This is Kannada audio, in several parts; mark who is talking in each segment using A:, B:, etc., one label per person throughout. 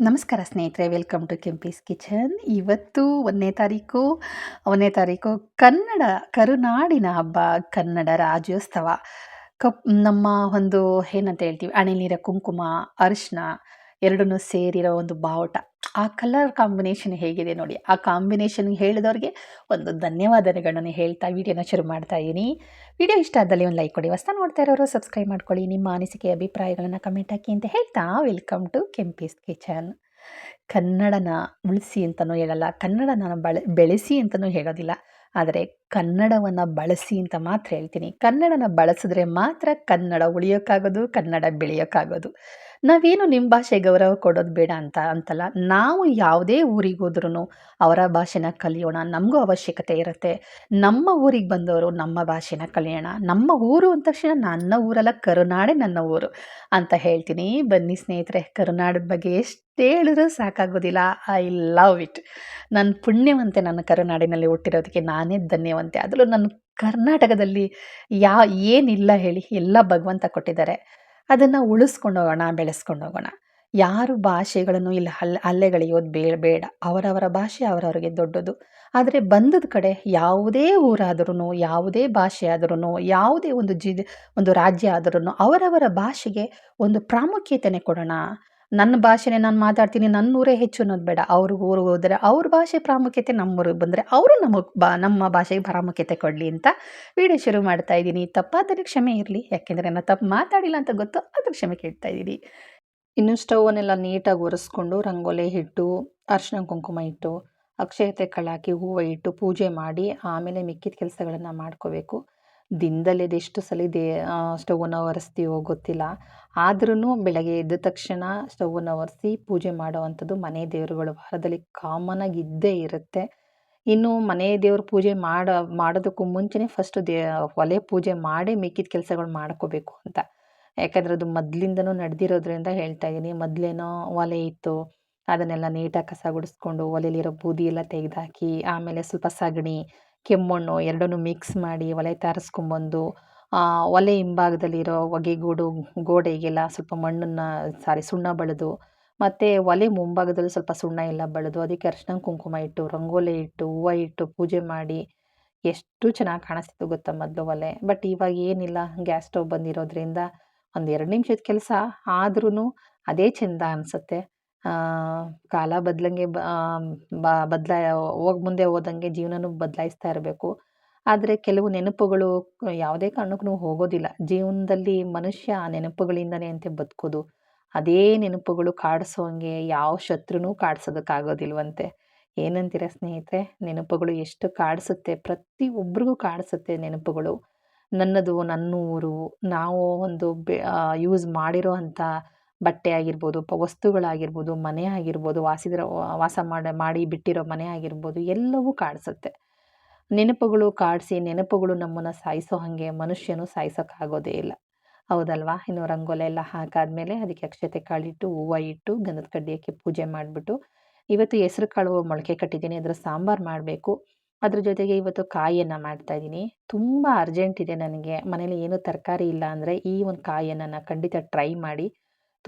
A: ನಮಸ್ಕಾರ ಸ್ನೇಹಿತರೆ ವೆಲ್ಕಮ್ ಟು ಕೆಂಪೀಸ್ ಕಿಚನ್ ಇವತ್ತು ಒಂದನೇ ತಾರೀಕು ಒಂದನೇ ತಾರೀಕು ಕನ್ನಡ, ಕರುನಾಡಿನ ಹಬ್ಬ, ಕನ್ನಡ ರಾಜ್ಯೋತ್ಸವ. ಕಪ್, ನಮ್ಮ ಒಂದು ಏನಂತ ಹೇಳ್ತೀವಿ ಹಣೆ ನೀರ ಕುಂಕುಮ ಅರಿಶಿನ ಎರಡನ್ನೂ ಸೇರಿರೋ ಒಂದು ಬಾವುಟ. ಆ ಕಲರ್ ಕಾಂಬಿನೇಷನ್ ಹೇಗಿದೆ ನೋಡಿ. ಆ ಕಾಂಬಿನೇಷನ್ ಹೇಳಿದವ್ರಿಗೆ ಒಂದು ಧನ್ಯವಾದಗಳನ್ನು ಹೇಳ್ತಾ ವಿಡಿಯೋನ ಶುರು ಮಾಡ್ತಾ ಇದ್ದೀನಿ. ವಿಡಿಯೋ ಇಷ್ಟ ಆದಲ್ಲಿ ಒಂದು ಲೈಕ್ ಕೊಡಿ. ಹೊಸ ನೋಡ್ತಾ ಇರೋರು ಸಬ್ಸ್ಕ್ರೈಬ್ ಮಾಡ್ಕೊಳ್ಳಿ. ನಿಮ್ಮ ಅನಿಸಿಕೆ, ಅಭಿಪ್ರಾಯಗಳನ್ನು ಕಮೆಂಟ್ ಹಾಕಿ ಅಂತ ಹೇಳ್ತಾ ವೆಲ್ಕಮ್ ಟು ಕೆಂಪೀಸ್ ಕಿಚನ್ ಕನ್ನಡನ ಉಳಿಸಿ ಅಂತಲೂ ಹೇಳಲ್ಲ. ಕನ್ನಡನ ಬಳ, ಬೆಳೆಸಿ ಅಂತಲೂ ಹೇಳೋದಿಲ್ಲ. ಆದರೆ ಕನ್ನಡವನ್ನು ಬಳಸಿ ಅಂತ ಮಾತ್ರ ಹೇಳ್ತೀನಿ. ಕನ್ನಡನ ಬಳಸಿದ್ರೆ ಮಾತ್ರ ಕನ್ನಡ ಉಳಿಯೋಕ್ಕಾಗೋದು ಕನ್ನಡ ಬೆಳೆಯೋಕ್ಕಾಗೋದು ನಾವೇನು ನಿಮ್ಮ ಭಾಷೆ ಗೌರವ ಕೊಡೋದು ಬೇಡ ಅಂತ ಅಂತಲ್ಲ. ನಾವು ಯಾವುದೇ ಊರಿಗೆ ಹೋದ್ರೂ ಅವರ ಭಾಷೆನ ಕಲಿಯೋಣ, ನಮಗೂ ಅವಶ್ಯಕತೆ ಇರುತ್ತೆ. ನಮ್ಮ ಊರಿಗೆ ಬಂದವರು ನಮ್ಮ ಭಾಷೆನ ಕಲಿಯೋಣ. ನಮ್ಮ ಊರು ಅಂದ ತಕ್ಷಣ ನನ್ನ ಊರಲ್ಲ, ಕರುನಾಡೆ ನನ್ನ ಊರು ಅಂತ ಹೇಳ್ತೀನಿ. ಬನ್ನಿ ಸ್ನೇಹಿತರೆ ಕರುನಾಡದ ಬಗ್ಗೆ ಎಷ್ಟು ಹೇಳಿದ್ರೂ ಸಾಕಾಗೋದಿಲ್ಲ. I love it. ನನ್ನ ಪುಣ್ಯವಂತೆ ನನ್ನ ಕರುನಾಡಿನಲ್ಲಿ ಹುಟ್ಟಿರೋದಕ್ಕೆ ನಾನೇ ಧನ್ಯವಂತೆ. ಅದರಲ್ಲೂ ನನ್ನ ಕರ್ನಾಟಕದಲ್ಲಿ ಯಾ ಏನಿಲ್ಲ ಹೇಳಿ ಎಲ್ಲ ಭಗವಂತ ಕೊಟ್ಟಿದ್ದಾರೆ. ಅದನ್ನು ಉಳಿಸ್ಕೊಂಡು ಹೋಗೋಣ ಬೆಳೆಸ್ಕೊಂಡು ಹೋಗೋಣ ಯಾರು ಭಾಷೆಗಳನ್ನು ಇಲ್ಲಿ ಹಲ್ಲೆ ಅಲ್ಲೆಗಳೆಯೋದು ಬೇ, ಬೇಡ. ಅವರವರ ಭಾಷೆ ಅವರವರಿಗೆ ದೊಡ್ಡದು. ಆದರೆ ಬಂದದ ಕಡೆ ಯಾವುದೇ ಊರಾದ್ರೂ ಯಾವುದೇ ಭಾಷೆ ಆದ್ರೂ ಯಾವುದೇ ಒಂದು ಜಿ ಒಂದು ರಾಜ್ಯ ಆದ್ರೂ ಅವರವರ ಭಾಷೆಗೆ ಒಂದು ಪ್ರಾಮುಖ್ಯತೆನೇ ಕೊಡೋಣ. ನನ್ನ ಭಾಷೆನೇ ನಾನು ಮಾತಾಡ್ತೀನಿ ನನ್ನ ಊರೇ ಹೆಚ್ಚು ಅನ್ನೋದು ಬೇಡ. ಅವ್ರಿಗೆ ಊರಿಗೆ ಹೋದರೆ ಅವ್ರ ಭಾಷೆ ಪ್ರಾಮುಖ್ಯತೆ ನಮ್ಮೂರಿಗೆ ಬಂದರೆ ಅವರು ನಮಗೆ ಬಾ, ನಮ್ಮ ಭಾಷೆಗೆ ಪ್ರಾಮುಖ್ಯತೆ ಕೊಡಲಿ ಅಂತ ವಿಡಿಯೋ ಶುರು ಮಾಡ್ತಾ ಇದ್ದೀನಿ. ತಪ್ಪಾದರೆ ಕ್ಷಮೆ ಇರಲಿ, ಯಾಕೆಂದರೆ ನಾನು ತಪ್ಪು ಮಾತಾಡಿಲ್ಲ ಅಂತ ಗೊತ್ತು ಅದಕ್ಕೆ ಕ್ಷಮೆ ಕೇಳ್ತಾ ಇದ್ದೀನಿ. ಇನ್ನು ಸ್ಟವನ್ನೆಲ್ಲ ನೀಟಾಗಿ ಒರೆಸ್ಕೊಂಡು ರಂಗೋಲಿ ಇಟ್ಟು ಅರಿಶಿನ ಕುಂಕುಮ ಇಟ್ಟು ಅಕ್ಷಯತೆ ಕಳಾಕಿ ಹೂವು ಇಟ್ಟು ಪೂಜೆ ಮಾಡಿ, ಆಮೇಲೆ ಮಿಕ್ಕಿದ ಕೆಲಸಗಳನ್ನು ಮಾಡ್ಕೋಬೇಕು. ದಿನದಲ್ಲಿ ಅದೆಷ್ಟು ಸಲ ದೇ ಸ್ಟೌವನ್ನು ಒರೆಸ್ತೀವೋ ಗೊತ್ತಿಲ್ಲ. ಆದ್ರೂ ಬೆಳಗ್ಗೆ ಎದ್ದ ತಕ್ಷಣ ಸ್ಟೌವನ್ನು ಒರೆಸಿ ಪೂಜೆ ಮಾಡುವಂಥದ್ದು ಮನೆ ದೇವರುಗಳು. ವಾರದಲ್ಲಿ ಕಾಮನಾಗಿ ಇದ್ದೇ ಇರುತ್ತೆ. ಇನ್ನು ಮನೆ ದೇವ್ರ ಪೂಜೆ ಮಾಡೋ, ಮಾಡೋದಕ್ಕೂ ಮುಂಚೆನೇ ಫಸ್ಟು ದೇ, ಒಲೆ ಪೂಜೆ ಮಾಡಿ ಮಿಕ್ಕಿದ ಕೆಲಸಗಳು ಮಾಡ್ಕೋಬೇಕು ಅಂತ. ಯಾಕಂದರೆ ಅದು ಮೊದಲಿಂದನೂ ನಡೆದಿರೋದ್ರಿಂದ ಹೇಳ್ತಾ ಇದ್ದೀನಿ ಮೊದಲೇನೋ ಒಲೆ ಇತ್ತು, ಅದನ್ನೆಲ್ಲ ನೀಟಾಗಿ ಕಸ ಗುಡಿಸ್ಕೊಂಡು ಒಲೆಯಲ್ಲಿರೋ ಬೂದಿ ಎಲ್ಲ ತೆಗೆದಾಕಿ, ಆಮೇಲೆ ಸ್ವಲ್ಪ ಸಗಣಿ ಕೆಮ್ಮಣ್ಣು ಎರಡನ್ನೂ ಮಿಕ್ಸ್ ಮಾಡಿ ಒಲೆ ತಾರಿಸ್ಕೊಂಬಂದು ಒಲೆ ಹಿಂಭಾಗದಲ್ಲಿರೋ ಒಗೆಗೂಡು ಗೋಡೆಗೆಲ್ಲ ಸ್ವಲ್ಪ ಮಣ್ಣನ್ನು ಸಾರಿ ಸುಣ್ಣ ಬಳಿದು, ಮತ್ತು ಒಲೆ ಮುಂಭಾಗದಲ್ಲಿ ಸ್ವಲ್ಪ ಸುಣ್ಣ ಎಲ್ಲ ಬಳಿದು ಅದಕ್ಕೆ ಅರ್ಶಿನ ಕುಂಕುಮ ಇಟ್ಟು, ರಂಗೋಲಿ ಇಟ್ಟು, ಹೂವು ಇಟ್ಟು ಪೂಜೆ ಮಾಡಿ ಎಷ್ಟು ಚೆನ್ನಾಗಿ ಕಾಣಿಸ್ತಿತ್ತು ಗೊತ್ತಾ ಮೊದಲು ಒಲೆ. ಬಟ್ ಇವಾಗ ಏನಿಲ್ಲ ಗ್ಯಾಸ್ ಸ್ಟವ್ ಬಂದಿರೋದ್ರಿಂದ ಒಂದು ಎರಡು ನಿಮಿಷದ ಕೆಲಸ ಆದ್ರೂ ಅದೇ ಚೆಂದ ಅನಿಸುತ್ತೆ. ಕಾಲ ಬದಲಂಗೆ ಬ ಬದಲಾ, ಹೋಗಿ ಮುಂದೆ ಹೋದಂಗೆ ಜೀವನನೂ ಬದಲಾಯಿಸ್ತಾ ಇರಬೇಕು. ಆದರೆ ಕೆಲವು ನೆನಪುಗಳು ಯಾವುದೇ ಕಾರಣಕ್ಕೂ ಹೋಗೋದಿಲ್ಲ. ಜೀವನದಲ್ಲಿ ಮನುಷ್ಯ ಆ ನೆನಪುಗಳಿಂದನೇ ಅಂತೆ ಬದುಕೋದು. ಅದೇ ನೆನಪುಗಳು ಕಾಡಿಸೋಂಗೆ ಯಾವ ಶತ್ರುನೂ ಕಾಡ್ಸೋದಕ್ಕಾಗೋದಿಲ್ವಂತೆ. ಏನಂತೀರ ಸ್ನೇಹಿತರೆ? ನೆನಪುಗಳು ಎಷ್ಟು ಕಾಡಿಸುತ್ತೆ? ಪ್ರತಿ ಒಬ್ರಿಗೂ ಕಾಡಿಸುತ್ತೆ ನೆನಪುಗಳು. ನನ್ನದು ನನ್ನ ಊರು ನಾವು ಒಂದು ಬೆ ಯೂಸ್ ಮಾಡಿರೋ ಅಂಥ ಬಟ್ಟೆ ಆಗಿರ್ಬೋದು, ಪ, ವಸ್ತುಗಳಾಗಿರ್ಬೋದು, ಮನೆ ಆಗಿರ್ಬೋದು, ವಾಸಿದ್ರ, ವಾಸ ಮಾಡಿ ಮಾಡಿ ಬಿಟ್ಟಿರೋ ಮನೆ ಆಗಿರ್ಬೋದು, ಎಲ್ಲವೂ ಕಾಡಿಸುತ್ತೆ. ನೆನಪುಗಳು ಕಾಡಿಸಿ, ನೆನಪುಗಳು ನಮ್ಮನ್ನು ಸಾಯಿಸೋ ಹಾಗೆ ಮನುಷ್ಯನು ಸಾಯಿಸೋಕ್ಕಾಗೋದೇ ಇಲ್ಲ. ಹೌದಲ್ವಾ? ಇನ್ನು ರಂಗೋಲೆ ಎಲ್ಲ ಹಾಕಾದ್ಮೇಲೆ ಅದಕ್ಕೆ ಅಕ್ಷತೆ ಕಾಳಿಟ್ಟು, ಹೂವು ಇಟ್ಟು, ಗಂಧದ ಕಡ್ಡಿಯಕ್ಕೆ ಪೂಜೆ ಮಾಡಿಬಿಟ್ಟು, ಇವತ್ತು ಹೆಸ್ರು ಕಾಳು ಮೊಳಕೆ ಕಟ್ಟಿದ್ದೀನಿ, ಅದರ ಸಾಂಬಾರು ಮಾಡಬೇಕು. ಅದ್ರ ಜೊತೆಗೆ ಇವತ್ತು ಕಾಯಿಯನ್ನು ಮಾಡ್ತಾಯಿದ್ದೀನಿ ತುಂಬ ಅರ್ಜೆಂಟ್ ಇದೆ ನನಗೆ. ಮನೇಲಿ ಏನೂ ತರಕಾರಿ ಇಲ್ಲ ಅಂದರೆ ಈ ಒಂದು ಕಾಯಿಯನ್ನು ನಾನು ಖಂಡಿತ ಟ್ರೈ ಮಾಡಿ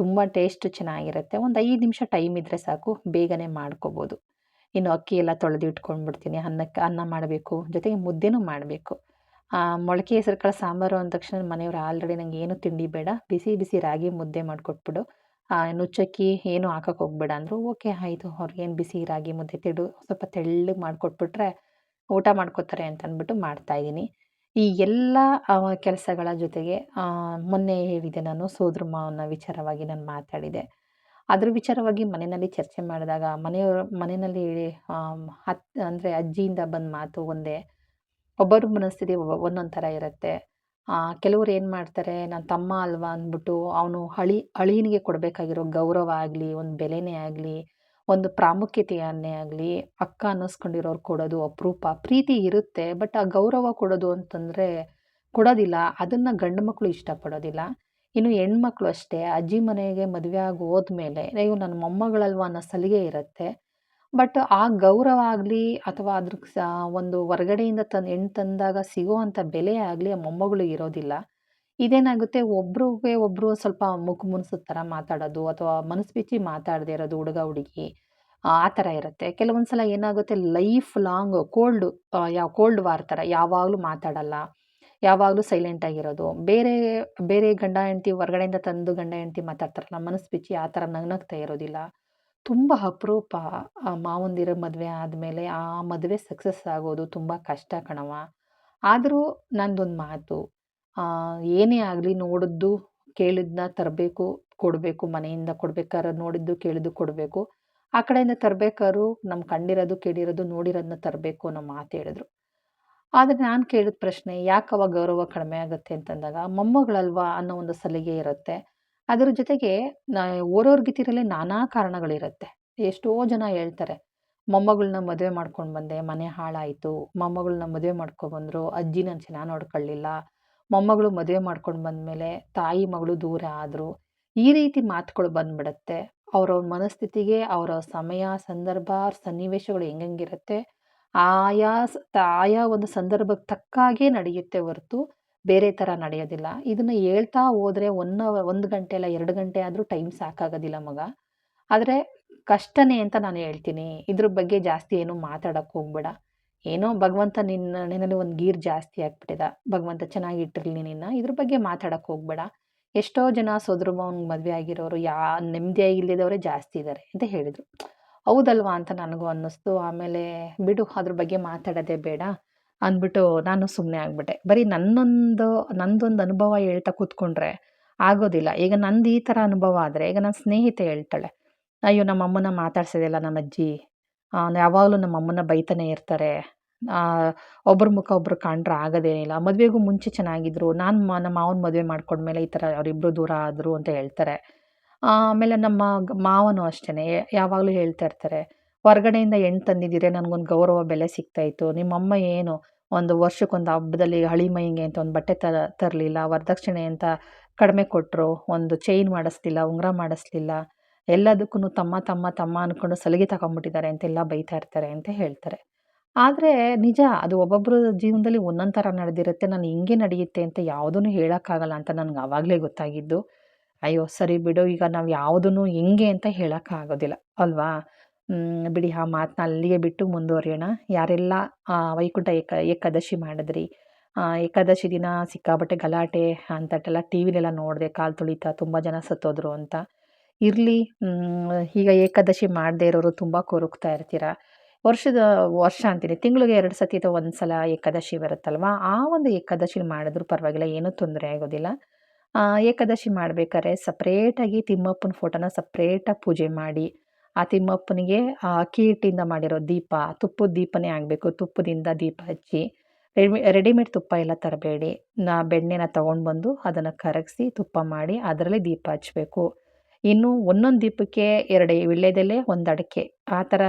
A: ತುಂಬ ಟೇಸ್ಟ್ ಚೆನ್ನಾಗಿರುತ್ತೆ. ಒಂದು ಐದು ನಿಮಿಷ ಟೈಮ್ ಇದ್ದರೆ ಸಾಕು, ಬೇಗನೆ ಮಾಡ್ಕೋಬೋದು. ಇನ್ನು ಅಕ್ಕಿ ಎಲ್ಲ ತೊಳೆದು ಇಟ್ಕೊಂಡ್ಬಿಡ್ತೀನಿ. ಅನ್ನಕ್ಕೆ, ಅನ್ನ ಮಾಡಬೇಕು, ಜೊತೆಗೆ ಮುದ್ದೆನೂ ಮಾಡಬೇಕು. ಮೊಳಕೆ ಹೆಸರು ಕಾಳು ಸಾಂಬಾರು ಅಂದ ತಕ್ಷಣ ಮನೆಯವರು ಆಲ್ರೆಡಿ ನಂಗೆ ಏನು ತಿಂಡಿ ಬೇಡ, ಬಿಸಿ ಬಿಸಿ ರಾಗಿ ಮುದ್ದೆ ಮಾಡಿಕೊಟ್ಬಿಡು. ನುಚ್ಚಕ್ಕಿ ಏನು ಹಾಕೋಕೆ ಹೋಗ್ಬೇಡ ಅಂದರು, ಓಕೆ, ಆಯಿತು ಅವ್ರಿಗೇನು ಬಿಸಿ ರಾಗಿ ಮುದ್ದೆ ತಿಡು, ಸ್ವಲ್ಪ ತೆಳ್ಳಗೆ ಮಾಡಿಕೊಟ್ಬಿಟ್ರೆ ಊಟ ಮಾಡ್ಕೋತಾರೆ ಅಂತ ಅಂದ್ಬಿಟ್ಟು ಮಾಡ್ತಾಯಿದ್ದೀನಿ ಈ ಎಲ್ಲ ಕೆಲಸಗಳ ಜೊತೆಗೆ ಮೊನ್ನೆ ಹೇಳಿದೆ ನಾನು ಸೋದ್ರ ಮಾವನ ವಿಚಾರವಾಗಿ ನಾನು ಮಾತಾಡಿದೆ. ಅದ್ರ ವಿಚಾರವಾಗಿ ಮನೆಯಲ್ಲಿ ಚರ್ಚೆ ಮಾಡಿದಾಗ ಮನೆಯವರು, ಮನೆಯಲ್ಲಿ ಹತ್, ಅಂದರೆ ಅಜ್ಜಿಯಿಂದ ಬಂದ ಮಾತು ಒಂದೇ. ಒಬ್ಬರ ಮನಸ್ಥಿತಿ ಒಂದೊಂದು ಥರ ಇರುತ್ತೆ. ಕೆಲವ್ರು ಏನು ಮಾಡ್ತಾರೆ ನನ್ನ ತಮ್ಮ ಅಲ್ವಾ? ಅಂದ್ಬಿಟ್ಟು ಅವನು ಹಳಿ ಅಳಿಯನಿಗೆ ಕೊಡಬೇಕಾಗಿರೋ ಗೌರವ ಆಗಲಿ, ಒಂದು ಬೆಲೆನೇ ಆಗಲಿ ಒಂದು ಪ್ರಾಮುಖ್ಯತೆಯನ್ನೇ ಆಗಲಿ, ಅಕ್ಕ ಅನ್ನಿಸ್ಕೊಂಡಿರೋರು ಕೊಡೋದು ಅಪರೂಪ, ಪ್ರೀತಿ ಇರುತ್ತೆ, ಬಟ್ ಆ ಗೌರವ ಕೊಡೋದು ಅಂತಂದರೆ ಕೊಡೋದಿಲ್ಲ, ಅದನ್ನು ಗಂಡು ಮಕ್ಕಳು ಇಷ್ಟಪಡೋದಿಲ್ಲ. ಇನ್ನು ಹೆಣ್ಮಕ್ಳು ಅಷ್ಟೇ, ಅಜ್ಜಿ ಮನೆಗೆ ಮದುವೆ ಆಗಿ ಹೋದ್ಮೇಲೆ ಅಯ್ಯೋ, ನನ್ನ ಮೊಮ್ಮಗಳಲ್ವ ಅನ್ನೋ ಸಲಿಗೆ ಇರುತ್ತೆ. ಬಟ್ ಆ ಗೌರವ ಆಗಲಿ, ಅಥವಾ ಅದ್ರ ಒಂದು ಹೊರ್ಗಡೆಯಿಂದ ತಂದು ಹೆಣ್ಣು ತಂದಾಗ ಸಿಗೋ ಬೆಲೆ ಆಗಲಿ, ಆ ಮೊಮ್ಮಗಳು ಇರೋದಿಲ್ಲ. ಇದೇನಾಗುತ್ತೆ? ಒಬ್ರಿಗೆ ಒಬ್ರು ಸ್ವಲ್ಪ ಮುಖ ಮುನ್ಸದ ಥರ ಮಾತಾಡೋದು ಅಥವಾ ಮನಸ್ಸು ಬಿಚ್ಚಿ ಮಾತಾಡದೇ ಇರೋದು ಹುಡುಗ, ಹುಡುಗಿ, ಆ ಥರ ಇರುತ್ತೆ. ಕೆಲವೊಂದು ಸಲ ಏನಾಗುತ್ತೆ? ಲೈಫ್ ಲಾಂಗ್ ಕೋಲ್ಡ್ ಯಾವ ಕೋಲ್ಡ್ ವಾರ್ ಥರ ಯಾವಾಗಲೂ ಮಾತಾಡಲ್ಲ. ಯಾವಾಗಲೂ ಸೈಲೆಂಟ್ ಆಗಿರೋದು. ಬೇರೆ ಬೇರೆ ಗಂಡ, ಹೆಂಡ್ತಿ ಹೊರಗಡೆಯಿಂದ ತಂದು ಗಂಡ, ಹೆಂಡ್ತಿ ಮಾತಾಡ್ತಾರಲ್ಲ, ಮನಸ್ಸು ಬಿಚ್ಚಿ ಆ ಥರ ನಗ್ನಗ್ತಾ ಇರೋದಿಲ್ಲ. ತುಂಬ ಅಪರೂಪ ಮಾವಂದಿರ ಮದುವೆ ಆದಮೇಲೆ ಆ ಮದುವೆ ಸಕ್ಸಸ್ ಆಗೋದು ತುಂಬ ಕಷ್ಟ ಕಣವ ಆದರೂ ನಂದೊಂದು ಮಾತು ಏನೇ ಆಗಲಿ ನೋಡಿದ್ದು ಕೇಳಿದ್ದನ್ನ ತರಬೇಕು, ಕೊಡಬೇಕು, ಮನೆಯಿಂದ ಕೊಡ್ಬೇಕಾದ್ರೆ ನೋಡಿದ್ದು ಕೇಳಿದ್ದು ಕೊಡಬೇಕು. ಆ ಕಡೆಯಿಂದ ತರಬೇಕಾದ್ರು ನಮ್ಮ ಕಂಡಿರೋದು ಕೇಳಿರೋದು ನೋಡಿರೋದನ್ನ ತರಬೇಕು ಅನ್ನೋ ಮಾತು ಹೇಳಿದ್ರು. ಆದರೆ ನಾನು ಕೇಳಿದ ಪ್ರಶ್ನೆ, ಯಾಕೆ ಅವಾಗ ಗೌರವ ಕಡಿಮೆ ಆಗುತ್ತೆ ಅಂತಂದಾಗ, ಮೊಮ್ಮಗಳಲ್ವಾ ಅನ್ನೋ ಒಂದು ಸಲಿಗೆ ಇರುತ್ತೆ. ಅದರ ಜೊತೆಗೆ ಓರೋರ್ ಓರೋರ್ಗಿತಿರಲ್ಲೇ ನಾನಾ ಕಾರಣಗಳಿರುತ್ತೆ. ಎಷ್ಟೋ ಜನ ಹೇಳ್ತಾರೆ ಮೊಮ್ಮಗಳನ್ನ ಮದುವೆ ಮಾಡ್ಕೊಂಡು ಬಂದೆ, ಮನೆ ಹಾಳಾಯಿತು. ಮೊಮ್ಮಗಳನ್ನ ಮದುವೆ ಮಾಡ್ಕೊಬಂದರು ಅಜ್ಜಿ ನಾನು ಚೆನ್ನಾಗಿ ನೋಡ್ಕೊಳ್ಳಿಲ್ಲ ಮೊಮ್ಮಗಳು ಮದುವೆ ಮಾಡ್ಕೊಂಡು ಬಂದಮೇಲೆ ತಾಯಿ ಮಗಳು ದೂರ ಆದರು, ಈ ರೀತಿ ಮಾತುಗಳು ಬಂದ್ಬಿಡುತ್ತೆ. ಅವರವ್ರ ಮನಸ್ಥಿತಿಗೆ, ಅವರ ಸಮಯ, ಸಂದರ್ಭ, ಸನ್ನಿವೇಶಗಳು ಹೆಂಗಿರುತ್ತೆ ಆಯಾ ಆಯಾ ಒಂದು ಸಂದರ್ಭಕ್ಕೆ ತಕ್ಕಾಗೆ ನಡೆಯುತ್ತೆ ಹೊರತು ಬೇರೆ ಥರ ನಡೆಯೋದಿಲ್ಲ. ಇದನ್ನು ಹೇಳ್ತಾ ಹೋದರೆ ಒನ್ ಒಂದು ಗಂಟೆ ಅಲ್ಲ, ಎರಡು ಗಂಟೆ ಆದರೂ ಟೈಮ್ ಸಾಕಾಗೋದಿಲ್ಲ ಮಗ. ಆದರೆ ಕಷ್ಟನೇ ಅಂತ ನಾನು ಹೇಳ್ತೀನಿ. ಇದ್ರ ಬಗ್ಗೆ ಜಾಸ್ತಿ ಏನು ಮಾತಾಡೋಕ್ಕೆ ಹೋಗ್ಬೇಡ. ಏನೋ ಭಗವಂತ ನಿನ್ನ ನಿನ್ನಲ್ಲಿ ಒಂದು ಗೀರ್ ಜಾಸ್ತಿ ಆಗ್ಬಿಟ್ಟಿದ. ಭಗವಂತ ಚೆನ್ನಾಗಿ ಇಟ್ಟಿರಲಿ ನಿನ್ನ. ಇದ್ರ ಬಗ್ಗೆ ಮಾತಾಡಕ್ಕೆ ಹೋಗ್ಬೇಡ. ಎಷ್ಟೋ ಜನ ಸೋದ್ರ ಮಗನಿಗೆ ಮದುವೆ ಆಗಿರೋರು ಯಾ ನೆಮ್ಮದಿಯಾಗಿ ಇಲ್ಲದವರೇ ಜಾಸ್ತಿ ಇದ್ದಾರೆ ಅಂತ ಹೇಳಿದರು. ಹೌದಲ್ವಾ ಅಂತ ನನಗೂ ಅನ್ನಿಸ್ತು. ಆಮೇಲೆ ಬಿಡು, ಅದ್ರ ಬಗ್ಗೆ ಮಾತಾಡೋದೇ ಬೇಡ ಅಂದ್ಬಿಟ್ಟು ನಾನು ಸುಮ್ಮನೆ ಆಗ್ಬಿಟ್ಟೆ. ಬರೀ ನನ್ನೊಂದು, ನಂದೊಂದು ಅನುಭವ ಹೇಳ್ತಾ ಕೂತ್ಕೊಂಡ್ರೆ ಆಗೋದಿಲ್ಲ. ಈಗ ನಂದು ಈ ಥರ ಅನುಭವ ಆದರೆ, ಈಗ ನನ್ನ ಸ್ನೇಹಿತೆ ಹೇಳ್ತಾಳೆ, ಅಯ್ಯೋ ನಮ್ಮ ಅಮ್ಮನ ಮಾತಾಡ್ಸೋದಿಲ್ಲ ನಮ್ಮ ಅಜ್ಜಿ ಯಾವಾಗಲೂ ನಮ್ಮ ಅಮ್ಮನ ಬೈತಾನೆ ಇರ್ತಾರೆ. ಒಬ್ಬರ ಮುಖ ಒಬ್ಬರು ಕಂಡ್ರೆ ಆಗೋದೇನಿಲ್ಲ ಮದುವೆಗೂ ಮುಂಚೆ ಚೆನ್ನಾಗಿದ್ರು. ನಾನು ಮ, ನಮ್ಮ ಮಾವನ ಮದುವೆ ಮಾಡ್ಕೊಂಡ್ಮೇಲೆ ಈ ಥರ ಅವರಿಬ್ಬರು ದೂರ ಆದರು ಅಂತ ಹೇಳ್ತಾರೆ. ಆಮೇಲೆ ನಮ್ಮ ಮಾವನು ಅಷ್ಟೇ ಯಾವಾಗಲೂ ಹೇಳ್ತಾ ಇರ್ತಾರೆ, ಹೊರಗಡೆಯಿಂದ ಹೆಣ್ಣು ತಂದಿದ್ದೀರಿ, ನನಗೊಂದು ಗೌರವ, ಬೆಲೆ ಸಿಗ್ತಾಯಿತ್ತು. ನಿಮ್ಮಮ್ಮ ಏನು ಒಂದು ವರ್ಷಕ್ಕೊಂದು ಹಬ್ಬದಲ್ಲಿ ಹಳಿ ಮೈಂಗೆ ಅಂತ ಒಂದು ಬಟ್ಟೆ ತ, ತರಲಿಲ್ಲ, ವರದಕ್ಷಿಣೆ ಅಂತ ಕಡಿಮೆ ಕೊಟ್ಟರು ಒಂದು ಚೈನ್ ಮಾಡಿಸ್ಲಿಲ್ಲ, ಉಂಗುರ ಮಾಡಿಸ್ಲಿಲ್ಲ ಎಲ್ಲದಕ್ಕೂ ತಮ್ಮ ತಮ್ಮ ತಮ್ಮ ಅಂದ್ಕೊಂಡು ಸಲಿಗೆ ತಗೊಂಬಿಟ್ಟಿದ್ದಾರೆ ಅಂತೆಲ್ಲ ಬೈತಾ ಇರ್ತಾರೆ ಅಂತ ಹೇಳ್ತಾರೆ. ಆದರೆ ನಿಜ, ಅದು ಒಬ್ಬೊಬ್ಬರ ಜೀವನದಲ್ಲಿ ಒಂದೊಂದು ಥರ ನಡೆದಿರುತ್ತೆ. ನಾನು ಹಿಂಗೆ ನಡೆಯುತ್ತೆ ಅಂತ ಯಾವುದೂ ಹೇಳೋಕ್ಕಾಗಲ್ಲ ಅಂತ ನನಗೆ ಆವಾಗಲೇ ಗೊತ್ತಾಗಿದ್ದು. ಅಯ್ಯೋ, ಸರಿ ಬಿಡು, ಈಗ ನಾವು ಯಾವುದನ್ನು ಹೆಂಗೆ ಅಂತ ಹೇಳೋಕ್ಕಾಗೋದಿಲ್ಲ, ಅಲ್ವಾ? ಬಿಡಿ, ಆ ಮಾತನ್ನ ಅಲ್ಲಿಗೆ ಬಿಟ್ಟು ಮುಂದುವರಿಯೋಣ. ಯಾರೆಲ್ಲ ವೈಕುಂಠ ಏಕ, ಏಕಾದಶಿ ಮಾಡಿದ್ರಿ ಏಕಾದಶಿ ದಿನ ಸಿಕ್ಕಾಬಟ್ಟೆ ಗಲಾಟೆ ಅಂತಟ್ಟೆಲ್ಲ ಟಿ ವಿಲೆಲ್ಲ ನೋಡಿದೆ, ಕಾಲು ತುಳಿತಾ, ತುಂಬ ಜನ ಸತ್ತೋದ್ರು ಅಂತ. ಇರಲಿ ಈಗ ಏಕಾದಶಿ ಮಾಡದೇ ಇರೋರು ತುಂಬ ಕೊರುಕ್ತಾ ಇರ್ತೀರ? ವರ್ಷದ ವರ್ಷ ಅಂತೀನಿ ತಿಂಗಳಿಗೆ ಎರಡು ಸತಿ ಅಥವಾ ಒಂದು ಸಲ ಏಕಾದಶಿ ಬರುತ್ತಲ್ವ? ಆ ಒಂದು ಏಕಾದಶಿ ಮಾಡಿದ್ರೂ ಪರವಾಗಿಲ್ಲ, ಏನೂ ತೊಂದರೆ ಆಗೋದಿಲ್ಲ. ಏಕಾದಶಿ ಮಾಡಬೇಕಾದ್ರೆ ಸಪ್ರೇಟಾಗಿ ತಿಮ್ಮಪ್ಪನ ಫೋಟೋನ ಸಪ್ರೇಟಾಗಿ ಪೂಜೆ ಮಾಡಿ, ಆ ತಿಮ್ಮಪ್ಪನಿಗೆ ಅಕ್ಕಿ ಹಿಟ್ಟಿಂದ ಮಾಡಿರೋ ದೀಪ, ತುಪ್ಪದ ದೀಪನೇ ಆಗಬೇಕು, ತುಪ್ಪದಿಂದ ದೀಪ ಹಚ್ಚಿ, ರೆಡಿ, ರೆಡಿಮೇಡ್ ತುಪ್ಪ ಎಲ್ಲ ತರಬೇಡಿ. ನಾ ಬೆಣ್ಣೆನ ತೊಗೊಂಡು ಬಂದು ಅದನ್ನು ಕರಗಿಸಿ ತುಪ್ಪ ಮಾಡಿ ಅದರಲ್ಲಿ ದೀಪ ಹಚ್ಚಬೇಕು ಇನ್ನು ಒಂದೊಂದು ದೀಪಕ್ಕೆ ಎರಡು ವೀಳ್ಯದೆಲೆ ಒಂದು ಅಡಿಕೆ, ಆ ಥರ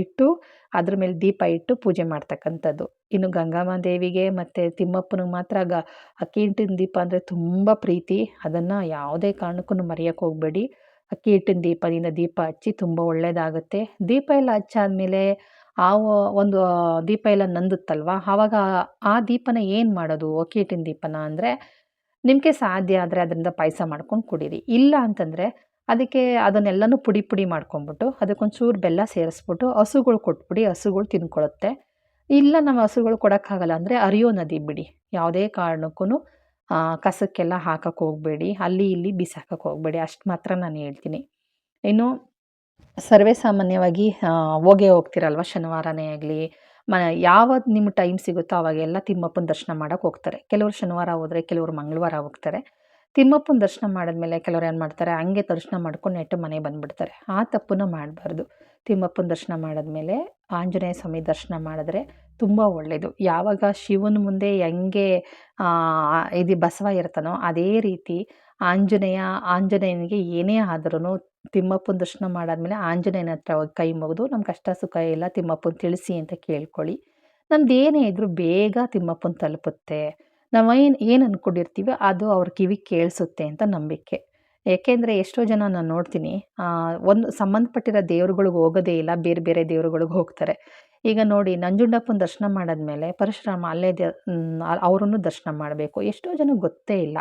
A: ಇಟ್ಟು ಅದ್ರ ಮೇಲೆ ದೀಪ ಇಟ್ಟು ಪೂಜೆ ಮಾಡ್ತಕ್ಕಂಥದ್ದು. ಇನ್ನು ಗಂಗಮ್ಮ ದೇವಿಗೆ ಮತ್ತು ತಿಮ್ಮಪ್ಪನಿಗೆ ಮಾತ್ರ ಗ, ಅಕ್ಕಿ ಹಿಟ್ಟಿನ ದೀಪ ಅಂದರೆ ತುಂಬ ಪ್ರೀತಿ. ಅದನ್ನು ಯಾವುದೇ ಕಾರಣಕ್ಕೂ ಮರೆಯೋಕ್ಕೆ ಹೋಗಬೇಡಿ. ಅಕ್ಕಿ ಹಿಟ್ಟಿನ ದೀಪದಿಂದ ದೀಪ ಹಚ್ಚಿ ತುಂಬ ಒಳ್ಳೆಯದಾಗುತ್ತೆ ದೀಪ ಎಲ್ಲ ಹಚ್ಚಾದ್ಮೇಲೆ ಆ ಒಂದು ದೀಪ ಎಲ್ಲ ನಂದುತ್ತಲ್ವ? ಆವಾಗ ಆ ದೀಪನ ಏನು ಮಾಡೋದು? ಅಕ್ಕಿ ಹಿಟ್ಟಿನ ದೀಪನ ಅಂದರೆ ನಿಮಗೆ ಸಾಧ್ಯ ಆದರೆ ಅದರಿಂದ ಪಾಯಸ ಮಾಡ್ಕೊಂಡು ಕುಡೀರಿ. ಇಲ್ಲ ಅಂತಂದರೆ ಅದಕ್ಕೆ ಅದನ್ನೆಲ್ಲನೂ ಪುಡಿ ಪುಡಿ ಮಾಡ್ಕೊಂಬಿಟ್ಟು ಅದಕ್ಕೊಂಚೂರು ಬೆಲ್ಲ ಸೇರಿಸ್ಬಿಟ್ಟು ಹಸುಗಳು ಕೊಟ್ಬಿಡಿ ಹಸುಗಳು ತಿನ್ಕೊಳ್ಳುತ್ತೆ ಇಲ್ಲ ನಮ್ಮ ಹಸುಗಳು ಕೊಡೋಕ್ಕಾಗಲ್ಲ ಅಂದರೆ ಅರಿಯೋ ನದಿ ಬಿಡಿ. ಯಾವುದೇ ಕಾರಣಕ್ಕೂ ಕಸಕ್ಕೆಲ್ಲ ಹಾಕಕ್ಕೆ ಹೋಗಬೇಡಿ. ಅಲ್ಲಿ ಇಲ್ಲಿ ಬಿಸಾಕಕ್ಕೆ ಹೋಗಬೇಡಿ. ಅಷ್ಟು ಮಾತ್ರ ನಾನು ಹೇಳ್ತೀನಿ. ಇನ್ನು ಸರ್ವೇ ಸಾಮಾನ್ಯವಾಗಿ ಹೋಗೇ ಹೋಗ್ತಿರಲ್ವ? ಶನಿವಾರನೇ ಆಗಲಿ, ಮ ಯಾವತ್ತು ನಿಮ್ಮ ಟೈಮ್ ಸಿಗುತ್ತೋ ಅವಾಗೆಲ್ಲ ತಿಮ್ಮಪ್ಪನ ದರ್ಶನ ಮಾಡೋಕ್ಕೆ ಹೋಗ್ತಾರೆ. ಕೆಲವರು ಶನಿವಾರ ಹೋದರೆ, ಕೆಲವರು ಮಂಗಳವಾರ ಹೋಗ್ತಾರೆ. ತಿಮ್ಮಪ್ಪನ ದರ್ಶನ ಮಾಡಿದ್ಮೇಲೆ ಕೆಲವ್ರು ಏನು ಮಾಡ್ತಾರೆ, ಹಂಗೆ ದರ್ಶನ ಮಾಡ್ಕೊಂಡು ನೆಟ್ಟು ಮನೆಗೆ ಬಂದುಬಿಡ್ತಾರೆ. ಆ ತಪ್ಪನ್ನು ಮಾಡಬಾರ್ದು. ತಿಮ್ಮಪ್ಪನ ದರ್ಶನ ಮಾಡಿದ್ಮೇಲೆ ಆಂಜನೇಯ ಸ್ವಾಮಿ ದರ್ಶನ ಮಾಡಿದ್ರೆ ತುಂಬ ಒಳ್ಳೆಯದು ಯಾವಾಗ ಶಿವನ ಮುಂದೆ ಹೆಂಗೆ ಇದು ಬಸವ ಇರ್ತಾನೋ ಅದೇ ರೀತಿ ಆಂಜನೇಯ, ಆಂಜನೇಯನಿಗೆ ಏನೇ ಆದ್ರೂ ತಿಮ್ಮಪ್ಪನ ದರ್ಶನ ಮಾಡಾದ್ಮೇಲೆ ಆಂಜನೇಯನ ಹತ್ರ ಕೈ ಮುಗಿದು ನಮ್ಮ ಕಷ್ಟ ಸುಖ ಎಲ್ಲ ತಿಮ್ಮಪ್ಪನ ತಿಳಿಸಿ ಅಂತ ಕೇಳ್ಕೊಳ್ಳಿ. ನಮ್ದು ಏನೇ ಇದ್ದರೂ ಬೇಗ ತಿಮ್ಮಪ್ಪನ ತಲುಪುತ್ತೆ. ನಾವು ಏನು ಏನು ಅಂದ್ಕೊಂಡಿರ್ತೀವೋ ಅದು ಅವ್ರ ಕಿವಿ ಕೇಳಿಸುತ್ತೆ ಅಂತ ನಂಬಿಕೆ. ಏಕೆಂದರೆ ಎಷ್ಟೋ ಜನ ನಾನು ನೋಡ್ತೀನಿ ಒಂದು ಸಂಬಂಧಪಟ್ಟಿರೋ ದೇವ್ರುಗಳಿಗೆ ಹೋಗೋದೇ ಇಲ್ಲ, ಬೇರೆ ಬೇರೆ ದೇವ್ರುಗಳಿಗೆ ಹೋಗ್ತಾರೆ. ಈಗ ನೋಡಿ ನಂಜುಂಡಪ್ಪನ ದರ್ಶನ ಮಾಡಾದ್ಮೇಲೆ ಪರಶುರಾಮ ಅಲ್ಲೇ ದೇ ಅವರನ್ನು ದರ್ಶನ ಮಾಡಬೇಕು. ಎಷ್ಟೋ ಜನ ಗೊತ್ತೇ ಇಲ್ಲ.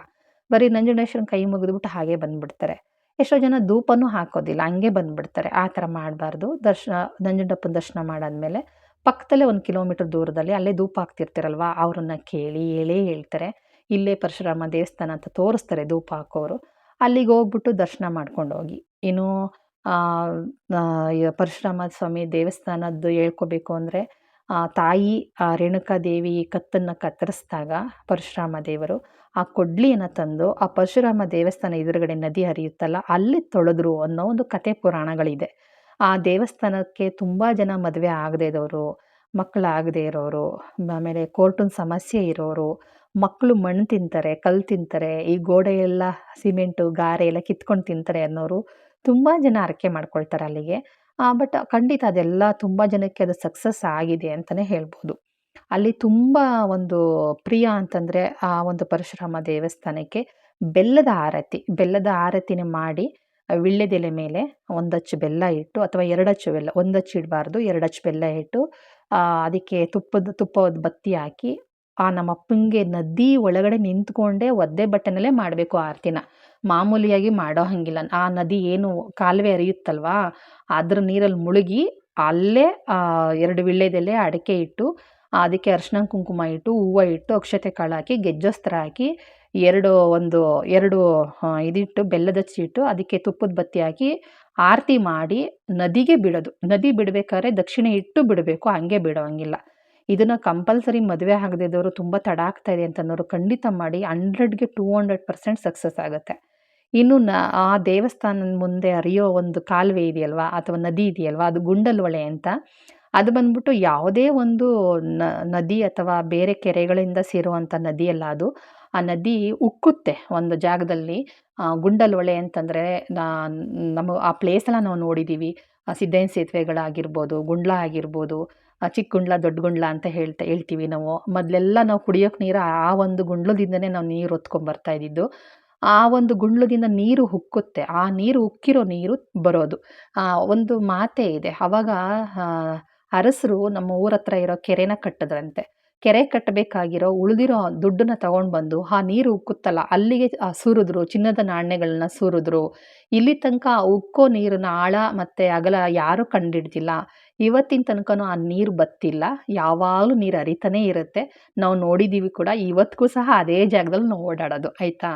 A: ಬರೀ ನಂಜುಂಡೇಶ್ವರನ ಕೈ ಮುಗಿದ್ಬಿಟ್ಟು ಹಾಗೆ ಬಂದುಬಿಡ್ತಾರೆ. ಎಷ್ಟೋ ಜನ ಧೂಪನೂ ಹಾಕೋದಿಲ್ಲ, ಹಂಗೆ ಬಂದುಬಿಡ್ತಾರೆ. ಆ ಥರ ಮಾಡಬಾರ್ದು. ದರ್ಶನ, ನಂಜುಂಡಪ್ಪನ ದರ್ಶನ ಮಾಡಾದ್ಮೇಲೆ ಪಕ್ಕದಲ್ಲೇ ಒಂದು ಕಿಲೋಮೀಟ್ರ್ ದೂರದಲ್ಲಿ ಅಲ್ಲೇ ಧೂಪ ಹಾಕ್ತಿರ್ತಾರಲ್ವ, ಅವ್ರನ್ನ ಕೇಳಿ ಹೇಳೇ ಹೇಳ್ತಾರೆ. ಇಲ್ಲೇ ಪರಶುರಾಮ ದೇವಸ್ಥಾನ ಅಂತ ತೋರಿಸ್ತಾರೆ ಧೂಪ ಹಾಕೋರು. ಅಲ್ಲಿಗೆ ಹೋಗ್ಬಿಟ್ಟು ದರ್ಶನ ಮಾಡ್ಕೊಂಡು ಹೋಗಿ. ಇನ್ನು ಪರಶುರಾಮ ಸ್ವಾಮಿ ದೇವಸ್ಥಾನದ್ದು ಹೇಳ್ಕೋಬೇಕು ಅಂದರೆ ತಾಯಿ ರೇಣುಕಾದೇವಿ ಕತ್ತನ್ನು ಕತ್ತರಿಸಿದಾಗ ಪರಶುರಾಮ ದೇವರು ಆ ಕೊಡ್ಲಿಯನ್ನು ತಂದು ಆ ಪರಶುರಾಮ ದೇವಸ್ಥಾನ ಎದುರುಗಡೆ ನದಿ ಹರಿಯುತ್ತಲ್ಲ, ಅಲ್ಲಿ ತೊಳೆದ್ರು ಅನ್ನೋ ಒಂದು ಕತೆ ಪುರಾಣಗಳಿದೆ. ಆ ದೇವಸ್ಥಾನಕ್ಕೆ ತುಂಬ ಜನ ಮದುವೆ ಆಗದೇ ಇರೋರು ಮಕ್ಕಳಾಗದೇ ಇರೋರು, ಆಮೇಲೆ ಕೋರ್ಟಿನ ಸಮಸ್ಯೆ ಇರೋರು ಮಕ್ಕಳು ಮಣ್ಣು ತಿಂತಾರೆ, ಕಲ್ಲು ತಿಂತಾರೆ, ಈ ಗೋಡೆ ಎಲ್ಲ ಸಿಮೆಂಟು, ಗಾರೆ ಎಲ್ಲ ಕಿತ್ಕೊಂಡು ತಿಂತಾರೆ ಅನ್ನೋರು ತುಂಬ ಜನ ಅರಕೆ ಮಾಡ್ಕೊಳ್ತಾರೆ ಅಲ್ಲಿಗೆ. ಬಟ್ ಖಂಡಿತ ಅದೆಲ್ಲ ತುಂಬ ಜನಕ್ಕೆ ಅದು ಸಕ್ಸಸ್ ಆಗಿದೆ ಅಂತಲೇ ಹೇಳ್ಬೋದು. ಅಲ್ಲಿ ತುಂಬ ಒಂದು ಪ್ರಿಯ ಅಂತಂದರೆ ಆ ಒಂದು ಪರಶುರಾಮ ದೇವಸ್ಥಾನಕ್ಕೆ ಬೆಲ್ಲದ ಆರತಿ, ಬೆಲ್ಲದ ಆರತಿನ ಮಾಡಿ ವಿಳ್ಯದೆಲೆ ಮೇಲೆ ಒಂದಚ್ಚು ಬೆಲ್ಲ ಇಟ್ಟು ಅಥವಾ ಎರಡಚ್ಚು ಬೆಲ್ಲ ಒಂದಚ್ಚು ಇಡಬಾರ್ದು ಎರಡಚ್ಚು ಬೆಲ್ಲ ಇಟ್ಟು ಅದಕ್ಕೆ ತುಪ್ಪದ ತುಪ್ಪದ ಬತ್ತಿ ಹಾಕಿ, ಆ, ನಮ್ಮ ಅಪ್ಪಂಗೆ ನದಿ ಒಳಗಡೆ ನಿಂತ್ಕೊಂಡೇ ಒದ್ದೆ ಬಟ್ಟೆನಲ್ಲೇ ಮಾಡಬೇಕು ಆರತಿನ. ಮಾಮೂಲಿಯಾಗಿ ಮಾಡೋ ಹಂಗಿಲ್ಲ. ಆ ನದಿ ಏನು ಕಾಲುವೆ ಹರಿಯುತ್ತಲ್ವಾ, ಅದ್ರ ನೀರಲ್ಲಿ ಮುಳುಗಿ ಅಲ್ಲೇ ಎರಡು ವಿಳ್ಳೆದೆಲೆ ಅಡಿಕೆ ಇಟ್ಟು, ಅದಕ್ಕೆ ಅರ್ಶಿನ ಕುಂಕುಮ ಇಟ್ಟು, ಹೂವು ಇಟ್ಟು, ಅಕ್ಷತೆ ಕಾಳು ಹಾಕಿ, ಗೆಜ್ಜೋಸ್ತ್ರ ಹಾಕಿ ಎರಡು ಒಂದು ಎರಡು ಇದಿಟ್ಟು ಬೆಲ್ಲದ ಚೀಟು, ಅದಕ್ಕೆ ತುಪ್ಪದ ಬತ್ತಿ ಹಾಕಿ ಆರತಿ ಮಾಡಿ ನದಿಗೆ ಬಿಡೋದು. ನದಿ ಬಿಡಬೇಕಾದ್ರೆ ದಕ್ಷಿಣ ಇಟ್ಟು ಬಿಡಬೇಕು, ಹಂಗೆ ಬಿಡೋಂಗಿಲ್ಲ. ಇದನ್ನು ಕಂಪಲ್ಸರಿ ಮದುವೆ ಆಗದಿದ್ದವರು ತುಂಬ ತಡ ಆಗ್ತಾ ಇದೆ ಅಂತನೋರು ಖಂಡಿತ ಮಾಡಿ ಹಂಡ್ರೆಡ್ಗೆ ಟೂ ಹಂಡ್ರೆಡ್ ಪರ್ಸೆಂಟ್ ಸಕ್ಸಸ್ ಆಗುತ್ತೆ. ಇನ್ನು ನ, ಆ ದೇವಸ್ಥಾನದ ಮುಂದೆ ಹರಿಯೋ ಒಂದು ಕಾಲುವೆ ಇದೆಯಲ್ವಾ, ಅಥವಾ ನದಿ ಇದೆಯಲ್ವಾ, ಅದು ಗುಂಡಲ್ವಳೆ ಅಂತ, ಅದು ಬಂದ್ಬಿಟ್ಟು ಯಾವುದೇ ಒಂದು ನದಿ ಅಥವಾ ಬೇರೆ ಕೆರೆಗಳಿಂದ ಸೇರುವಂಥ ನದಿಯಲ್ಲ ಅದು ಆ ನದಿ ಉಕ್ಕುತ್ತೆ ಒಂದು ಜಾಗದಲ್ಲಿ. ಗುಂಡಲೊಳೆ ಅಂತಂದರೆ ನಮ್ಮ ಆ ಪ್ಲೇಸೆಲ್ಲ ನಾವು ನೋಡಿದ್ದೀವಿ ಸಿದ್ದಯ್ಯನ ಸೇತುವೆಗಳಾಗಿರ್ಬೋದು, ಗುಂಡ್ಲ ಆಗಿರ್ಬೋದು ಚಿಕ್ಕ ಗುಂಡ್ಲ, ದೊಡ್ಡ ಗುಂಡ್ಲ ಅಂತ ಹೇಳ್ತಾ ಹೇಳ್ತೀವಿ ನಾವು. ಮೊದಲೆಲ್ಲ ನಾವು ಕುಡಿಯೋಕೆ ನೀರು ಆ ಒಂದು ಗುಂಡ್ಲದಿಂದನೇ ನಾವು ನೀರು ಹೊತ್ಕೊಂಬರ್ತಾ ಇದ್ದಿದ್ದು. ಆ ಒಂದು ಗುಂಡ್ಲದಿಂದ ನೀರು ಉಕ್ಕುತ್ತೆ. ಆ ನೀರು ಉಕ್ಕಿರೋ ನೀರು ಬರೋದು. ಒಂದು ಮಾತೇ ಇದೆ. ಅವಾಗ ಅರಸರು ನಮ್ಮ ಊರ ಹತ್ರ ಇರೋ ಕೆರೆನ ಕಟ್ಟಿದ್ರಂತೆ. ಕೆರೆ ಕಟ್ಟಬೇಕಾಗಿರೋ ಉಳಿದಿರೋ ದುಡ್ಡನ್ನ ತಗೊಂಡು ಬಂದು ಆ ನೀರು ಉಕ್ಕುತ್ತಲ್ಲ, ಅಲ್ಲಿಗೆ ಸುರಿದ್ರು, ಚಿನ್ನದ ನಾಣ್ಯಗಳನ್ನ ಸುರಿದ್ರು. ಇಲ್ಲಿ ತನಕ ಉಕ್ಕೋ ನೀರನ್ನ ಆಳ ಮತ್ತು ಅಗಲ ಯಾರೂ ಕಂಡಿಡ್ದಿಲ್ಲ. ಇವತ್ತಿನ ತನಕನೂ ಆ ನೀರು ಬತ್ತಿಲ್ಲ. ಯಾವಾಗಲೂ ನೀರು ಹರಿತಾನೇ ಇರುತ್ತೆ. ನಾವು ನೋಡಿದ್ದೀವಿ ಕೂಡ ಇವತ್ತಿಗೂ ಸಹ ಅದೇ ಜಾಗದಲ್ಲಿ ನಾವು ಓಡಾಡೋದು, ಆಯಿತಾ?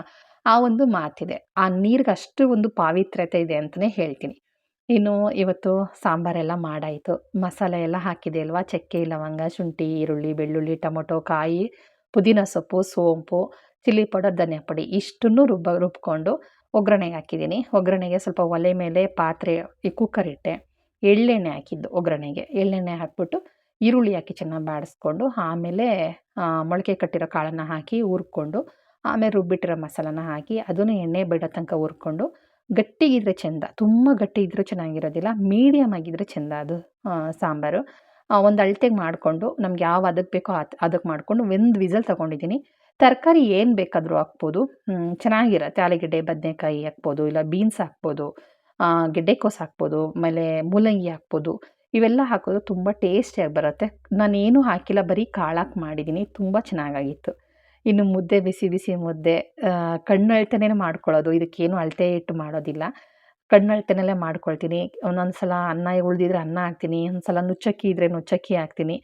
A: ಆ ಒಂದು ಮಾತಿದೆ. ಆ ನೀರಿಗೆ ಅಷ್ಟು ಒಂದು ಪಾವಿತ್ರ್ಯತೆ ಇದೆ ಅಂತಲೇ ಹೇಳ್ತೀನಿ. ಇನ್ನು ಇವತ್ತು ಸಾಂಬಾರೆಲ್ಲ ಮಾಡಾಯಿತು. ಮಸಾಲೆ ಎಲ್ಲ ಹಾಕಿದೆ ಅಲ್ವಾ ಚಕ್ಕೆ, ಲವಂಗ, ಶುಂಠಿ, ಈರುಳ್ಳಿ, ಬೆಳ್ಳುಳ್ಳಿ, ಟೊಮೊಟೊ, ಕಾಯಿ, ಪುದೀನ ಸೊಪ್ಪು, ಸೋಂಪು, ಚಿಲ್ಲಿ ಪೌಡರ್, ಧನಿಯಾ ಪುಡಿ ಇಷ್ಟನ್ನು ರುಬ್ಬ, ರುಬ್ಕೊಂಡು ಒಗ್ಗರಣೆಗೆ ಹಾಕಿದ್ದೀನಿ. ಒಗ್ಗರಣೆಗೆ ಸ್ವಲ್ಪ ಒಲೆ ಮೇಲೆ ಪಾತ್ರೆ, ಈ ಕುಕ್ಕರ್ ಇಟ್ಟೆ. ಎಳ್ಳೆಣ್ಣೆ ಹಾಕಿದ್ದು ಒಗ್ಗರಣೆಗೆ. ಎಳ್ಳೆಣ್ಣೆ ಹಾಕ್ಬಿಟ್ಟು ಈರುಳ್ಳಿ ಹಾಕಿ ಚೆನ್ನಾಗಿ ಬಾಡಿಸ್ಕೊಂಡು ಆಮೇಲೆ ಮೊಳಕೆ ಕಟ್ಟಿರೋ ಕಾಳನ್ನು ಹಾಕಿ ಹುರ್ಕೊಂಡು ಆಮೇಲೆ ರುಬ್ಬಿಟ್ಟಿರೋ ಮಸಾಲನ ಹಾಕಿ ಅದನ್ನು ಎಣ್ಣೆ ಬಿಡೋ ತನಕ ಹುರ್ಕೊಂಡು ಗಟ್ಟಿಗಿದ್ರೆ ಚೆಂದ, ತುಂಬ ಗಟ್ಟಿ ಇದ್ದರೂ ಚೆನ್ನಾಗಿರೋದಿಲ್ಲ ಮೀಡಿಯಮ್ ಆಗಿದ್ದರೆ ಚೆಂದ ಅದು ಸಾಂಬಾರು. ಒಂದು ಅಳತೆಗೆ ಮಾಡಿಕೊಂಡು, ನಮ್ಗೆ ಯಾವ ಅದಕ್ಕೆ ಬೇಕೋ ಅದು ಅದಕ್ಕೆ ಮಾಡಿಕೊಂಡು ಒಂದು ವಿಸಲ್ ತೊಗೊಂಡಿದ್ದೀನಿ. ತರಕಾರಿ ಏನು ಬೇಕಾದರೂ ಹಾಕ್ಬೋದು ಚೆನ್ನಾಗಿರುತ್ತೆ ಆಲೂಗೆಡ್ಡೆ ಬದನೆಕಾಯಿ ಹಾಕ್ಬೋದು, ಇಲ್ಲ ಬೀನ್ಸ್ ಹಾಕ್ಬೋದು ಗೆಡ್ಡೆಕೋಸು ಹಾಕ್ಬೋದು, ಆಮೇಲೆ ಮೂಲಂಗಿ ಹಾಕ್ಬೋದು, ಇವೆಲ್ಲ ಹಾಕೋದು ತುಂಬ ಟೇಸ್ಟಿಯಾಗಿ ಬರುತ್ತೆ. ನಾನೇನು ಹಾಕಿಲ್ಲ, ಬರೀ ಕಾಳಾಕಿ ಮಾಡಿದ್ದೀನಿ ತುಂಬ ಚೆನ್ನಾಗಾಗಿತ್ತು. ಇನ್ನು ಮುದ್ದೆ ಬಿಸಿ ಬಿಸಿ ಮುದ್ದೆ ಕಣ್ಣು ಮಾಡ್ಕೊಳ್ಳೋದು. ಇದಕ್ಕೇನು ಅಳತೆ ಇಟ್ಟು ಮಾಡೋದಿಲ್ಲ. ಕಣ್ಣು ಅಳ್ತನಲ್ಲೇ ಮಾಡ್ಕೊಳ್ತೀನಿ. ಒಂದೊಂದು ಸಲ ಅನ್ನ ಉಳಿದಿದ್ರೆ ಅನ್ನ ಹಾಕ್ತೀನಿ. ಒಂದು ಸಲ ನುಚ್ಚಕ್ಕಿ ಇದ್ರೆ ನುಚ್ಚಕ್ಕಿ ಹಾಕ್ತೀನಿ.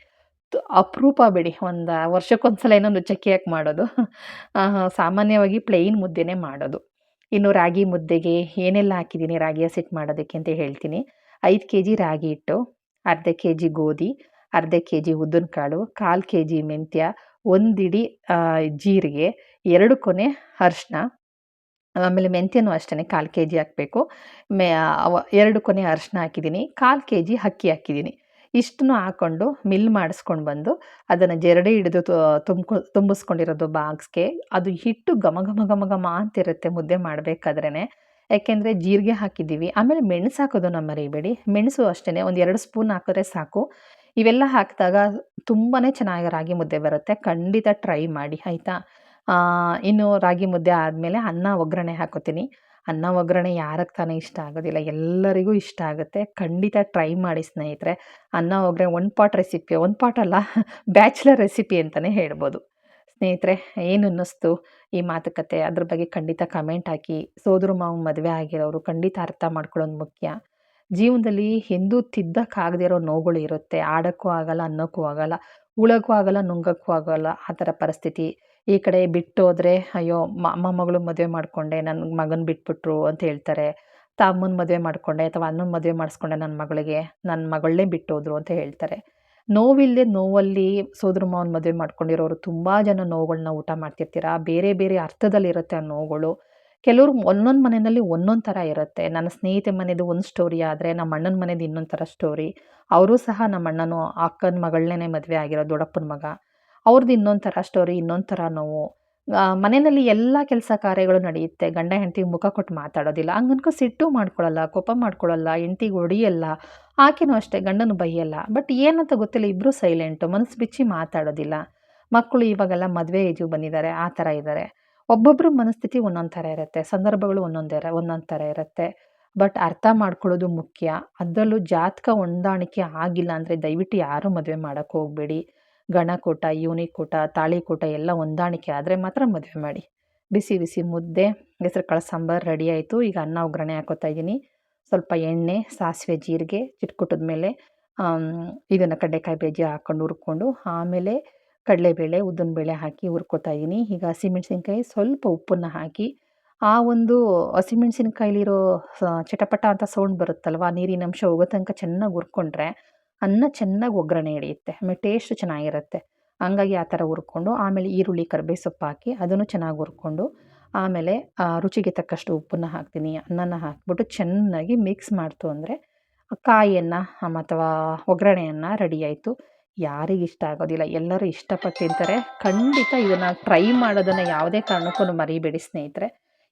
A: ಅಪರೂಪ ಬಿಡಿ. ಒಂದು ವರ್ಷಕ್ಕೊಂದು ಸಲ ಏನೋ ನುಚ್ಚಕ್ಕಿ ಹಾಕಿ ಮಾಡೋದು. ಸಾಮಾನ್ಯವಾಗಿ ಪ್ಲೇನ್ ಮುದ್ದೆನೇ ಮಾಡೋದು. ಇನ್ನು ರಾಗಿ ಮುದ್ದೆಗೆ ಏನೆಲ್ಲ ಹಾಕಿದ್ದೀನಿ? ರಾಗಿ ಹಸಿಟ್ಟು ಮಾಡೋದಕ್ಕೆ ಅಂತ ಹೇಳ್ತೀನಿ. ಐದು ಕೆ ಜಿ ರಾಗಿ ಹಿಟ್ಟು, ಅರ್ಧ ಕೆ ಜಿ ಗೋಧಿ, ಅರ್ಧ ಕೆ ಜಿ ಉದ್ದಿನ ಕಾಳು ಕಾಲು ಕೆ ಜಿ ಮೆಂತ್ಯ ಒಂದಿಡಿ ಜೀರಿಗೆ, ಎರಡು ಕೊನೆ ಅರ್ಶಿನ ಆಮೇಲೆ ಮೆಂತ್ಯನೂ ಅಷ್ಟೇ ಕಾಲು ಕೆ ಜಿ ಹಾಕಬೇಕು. ಮೆ ಎರಡು ಕೊನೆ ಅರಿಶಿನ ಹಾಕಿದ್ದೀನಿ. ಕಾಲು ಕೆ ಜಿ ಅಕ್ಕಿ ಹಾಕಿದ್ದೀನಿ. ಇಷ್ಟನ್ನು ಹಾಕ್ಕೊಂಡು ಮಿಲ್ ಮಾಡಿಸ್ಕೊಂಡು ಬಂದು ಅದನ್ನು ಜರಡಿ ಹಿಡಿದು ತುಂಬ್ಕೊ, ತುಂಬಿಸ್ಕೊಂಡಿರೋದು ಬಾಕ್ಸ್ಗೆ, ಅದು ಹಿಟ್ಟು ಘಮ ಘಮ ಘಮ ಘಮ ಅಂತಿರುತ್ತೆ ಮುದ್ದೆ ಮಾಡಬೇಕಾದ್ರೇ ಯಾಕೆಂದರೆ ಜೀರಿಗೆ ಹಾಕಿದ್ದೀವಿ. ಆಮೇಲೆ ಮೆಣಸು ಹಾಕೋದು ನಮ್ಮ ಮರಿಬೇಡಿ ಮೆಣಸು ಅಷ್ಟೇ ಒಂದು ಎರಡು ಸ್ಪೂನ್ ಹಾಕಿದ್ರೆ ಸಾಕು. ಇವೆಲ್ಲ ಹಾಕಿದಾಗ ತುಂಬಾ ಚೆನ್ನಾಗಿ ರಾಗಿ ಮುದ್ದೆ ಬರುತ್ತೆ. ಖಂಡಿತ ಟ್ರೈ ಮಾಡಿ, ಆಯಿತಾ? ಇನ್ನು ರಾಗಿ ಮುದ್ದೆ ಆದಮೇಲೆ ಅನ್ನ ಒಗ್ಗರಣೆ ಹಾಕೋತೀನಿ. ಅನ್ನ ಒಗ್ಗರಣೆ ಯಾರಕ್ಕೆ ತಾನೇ ಇಷ್ಟ ಆಗೋದಿಲ್ಲ, ಎಲ್ಲರಿಗೂ ಇಷ್ಟ ಆಗುತ್ತೆ. ಖಂಡಿತ ಟ್ರೈ ಮಾಡಿ ಸ್ನೇಹಿತರೆ. ಅನ್ನ ಒಗ್ಗರಣೆ one pot recipe one pot ಅಲ್ಲ ಬ್ಯಾಚುಲರ್ ರೆಸಿಪಿ ಅಂತಲೇ ಹೇಳ್ಬೋದು. ಸ್ನೇಹಿತರೆ, ಏನು ಅನ್ನಿಸ್ತು ಈ ಮಾತುಕತೆ? ಅದ್ರ ಬಗ್ಗೆ ಖಂಡಿತ ಕಮೆಂಟ್ ಹಾಕಿ. ಸೋದರ ಮಾವು ಮದುವೆ ಆಗಿರೋರು ಖಂಡಿತ ಅರ್ಥ ಮಾಡ್ಕೊಳ್ಳೋದು ಮುಖ್ಯ. ಜೀವನದಲ್ಲಿ ಎಂದೂ ತಿದ್ದಕ್ಕಾಗದೇ ಇರೋ ನೋವುಗಳು ಇರುತ್ತೆ. ಆಡೋಕ್ಕೂ ಆಗಲ್ಲ, ಅನ್ನೋಕ್ಕೂ ಆಗಲ್ಲ, ಉಳೋಕ್ಕೂ ಆಗಲ್ಲ, ನುಂಗಕ್ಕೂ ಆಗಲ್ಲ, ಆ ಥರ ಪರಿಸ್ಥಿತಿ. ಈ ಕಡೆ ಬಿಟ್ಟು ಹೋದರೆ, ಅಯ್ಯೋ ಮೊಮ್ಮಗಳು ಮದುವೆ ಮಾಡಿಕೊಂಡೆ, ನನ್ನ ಮಗನ ಬಿಟ್ಬಿಟ್ರು ಅಂತ ಹೇಳ್ತಾರೆ. ತಮ್ಮನ ಮದುವೆ ಮಾಡಿಕೊಂಡೆ ಅಥವಾ ಅಣ್ಣನ ಮದುವೆ ಮಾಡಿಸ್ಕೊಂಡೆ ನನ್ನ ಮಗಳಿಗೆ, ನನ್ನ ಮಗಳನ್ನೇ ಬಿಟ್ಟೋದ್ರು ಅಂತ ಹೇಳ್ತಾರೆ. ನೋವಿಲ್ಲದೆ ನೋವಲ್ಲಿ ಸೋದರ ಮಾವನ ಮದುವೆ ಮಾಡ್ಕೊಂಡಿರೋರು ತುಂಬ ಜನ ನೋವುಗಳನ್ನ ಊಟ ಮಾಡ್ತಿರ್ತೀರ? ಬೇರೆ ಬೇರೆ ಅರ್ಥದಲ್ಲಿರುತ್ತೆ ಆ ನೋವುಗಳು. ಕೆಲವರು ಒಂದೊಂದು ಮನೆಯಲ್ಲಿ ಒಂದೊಂದು ಥರ ಇರುತ್ತೆ. ನನ್ನ ಸ್ನೇಹಿತೆ ಮನೆಯದು ಒಂದು ಸ್ಟೋರಿ ಆದರೆ ನಮ್ಮ ಅಣ್ಣನ ಮನೆಯದು ಇನ್ನೊಂದು ಥರ ಸ್ಟೋರಿ ಅವರು ಸಹ ನಮ್ಮ ಅಣ್ಣನು ಅಕ್ಕನ ಮಗಳನ್ನೇ ಮದುವೆ ಆಗಿರೋ ದೊಡ್ಡಪ್ಪನ ಮಗ. ಅವ್ರದ್ದು ಇನ್ನೊಂದು ಥರ ಸ್ಟೋರಿ ಇನ್ನೊಂದು ಥರ ನೋವು. ಮನೆಯಲ್ಲಿ ಎಲ್ಲ ಕೆಲಸ ಕಾರ್ಯಗಳು ನಡೆಯುತ್ತೆ. ಗಂಡ ಹೆಂಡತಿ ಮುಖ ಕೊಟ್ಟು ಮಾತಾಡೋದಿಲ್ಲ. ಹಂಗನ್ಕೊ ಸಿಟ್ಟು ಮಾಡ್ಕೊಳ್ಳಲ್ಲ ಕೋಪ ಮಾಡ್ಕೊಳ್ಳಲ್ಲ ಹೆಂಡ್ತಿಗೆ ಹೊಡಿಯಲ್ಲ, ಆಕೆನೂ ಅಷ್ಟೇ, ಗಂಡನು ಬೈಯಲ್ಲ. ಬಟ್ ಏನಂತ ಗೊತ್ತಿಲ್ಲ ಇಬ್ಬರು ಸೈಲೆಂಟು ಮನಸ್ಸು ಬಿಚ್ಚಿ ಮಾತಾಡೋದಿಲ್ಲ. ಮಕ್ಕಳು ಇವಾಗೆಲ್ಲ ಮದುವೆ ಏಜಿಗೆ ಬಂದಿದ್ದಾರೆ, ಆ ಥರ ಇದ್ದಾರೆ ಒಬ್ಬೊಬ್ಬರ ಮನಸ್ಥಿತಿ ಒಂದೊಂದು ಥರ ಇರುತ್ತೆ, ಸಂದರ್ಭಗಳು ಒಂದೊಂದೇ ಒಂದೊಂದು ಥರ ಇರುತ್ತೆ. ಬಟ್ ಅರ್ಥ ಮಾಡ್ಕೊಳ್ಳೋದು ಮುಖ್ಯ. ಅದರಲ್ಲೂ ಜಾತಕ ಹೊಂದಾಣಿಕೆ ಆಗಿಲ್ಲ ಅಂದರೆ ದಯವಿಟ್ಟು ಯಾರೂ ಮದುವೆ ಮಾಡೋಕ್ಕೆ ಹೋಗಬೇಡಿ. ಗಣಕೂಟ ಯೂನಿಕೂಟ ತಾಳಿಕೂಟ ಎಲ್ಲ ಹೊಂದಾಣಿಕೆ ಆದರೆ ಮಾತ್ರ ಮದುವೆ ಮಾಡಿ. ಬಿಸಿ ಬಿಸಿ ಮುದ್ದೆ, ಹೆಸರು ಕಾಳು ಸಾಂಬಾರು ರೆಡಿ ಆಯಿತು. ಈಗ ಅನ್ನ, ಒಗ್ಗರಣೆ ಹಾಕೋತಾ ಇದ್ದೀನಿ. ಸ್ವಲ್ಪ ಎಣ್ಣೆ, ಸಾಸಿವೆ, ಜೀರಿಗೆ ಚಿಟ್ಕುಟ್ಟದ ಮೇಲೆ ಇದನ್ನು ಕಡ್ಲೆಕಾಯಿ ಬೇಜಿ ಹಾಕ್ಕೊಂಡು ಹುರ್ಕೊಂಡು, ಆಮೇಲೆ ಕಡಲೆಬೇಳೆ, ಉದ್ದಿನಬೇಳೆ ಹಾಕಿ ಹುರ್ಕೊತಾ ಇದ್ದೀನಿ. ಈಗ ಹಸಿಮೆಣಸಿನ್ಕಾಯಿ ಸ್ವಲ್ಪ ಉಪ್ಪನ್ನು ಹಾಕಿ, ಆ ಒಂದು ಹಸಿಮೆಣಸಿನ್ಕಾಯಿಲಿರೋ ಚಟಪಟ ಅಂತ ಸೌಂಡ್ ಬರುತ್ತಲ್ವ, ನೀರಿನ ಅಂಶ ಹೋಗೋ ತನಕ ಚೆನ್ನಾಗಿ ಹುರ್ಕೊಂಡ್ರೆ ಅನ್ನ ಚೆನ್ನಾಗಿ ಒಗ್ಗರಣೆ ಹಿಡಿಯುತ್ತೆ, ಆಮೇಲೆ ಟೇಸ್ಟ್ ಚೆನ್ನಾಗಿರುತ್ತೆ. ಹಂಗಾಗಿ ಆ ಥರ ಹುರ್ಕೊಂಡು, ಆಮೇಲೆ ಈರುಳ್ಳಿ ಕರ್ಬೇ ಸೊಪ್ಪು ಹಾಕಿ ಅದನ್ನು ಚೆನ್ನಾಗಿ ಹುರ್ಕೊಂಡು, ಆಮೇಲೆ ರುಚಿಗೆ ತಕ್ಕಷ್ಟು ಉಪ್ಪನ್ನು ಹಾಕ್ತೀನಿ. ಅನ್ನನ ಹಾಕ್ಬಿಟ್ಟು ಚೆನ್ನಾಗಿ ಮಿಕ್ಸ್ ಮಾಡ್ತು ಅಂದರೆ ಕಾಯಿಯನ್ನು ಅಥವಾ ಒಗ್ಗರಣೆಯನ್ನು ರೆಡಿ ಆಯಿತು. ಯಾರಿಗೆ ಇಷ್ಟ ಆಗೋದಿಲ್ಲ, ಎಲ್ಲರೂ ಇಷ್ಟಪಟ್ಟು ತಿಂತಾರೆ. ಖಂಡಿತ ಇದನ್ನು ಟ್ರೈ ಮಾಡೋದನ್ನು ಯಾವುದೇ ಕಾರಣಕ್ಕೂ ಮರಿಬೇಡಿ ಸ್ನೇಹಿತರೆ.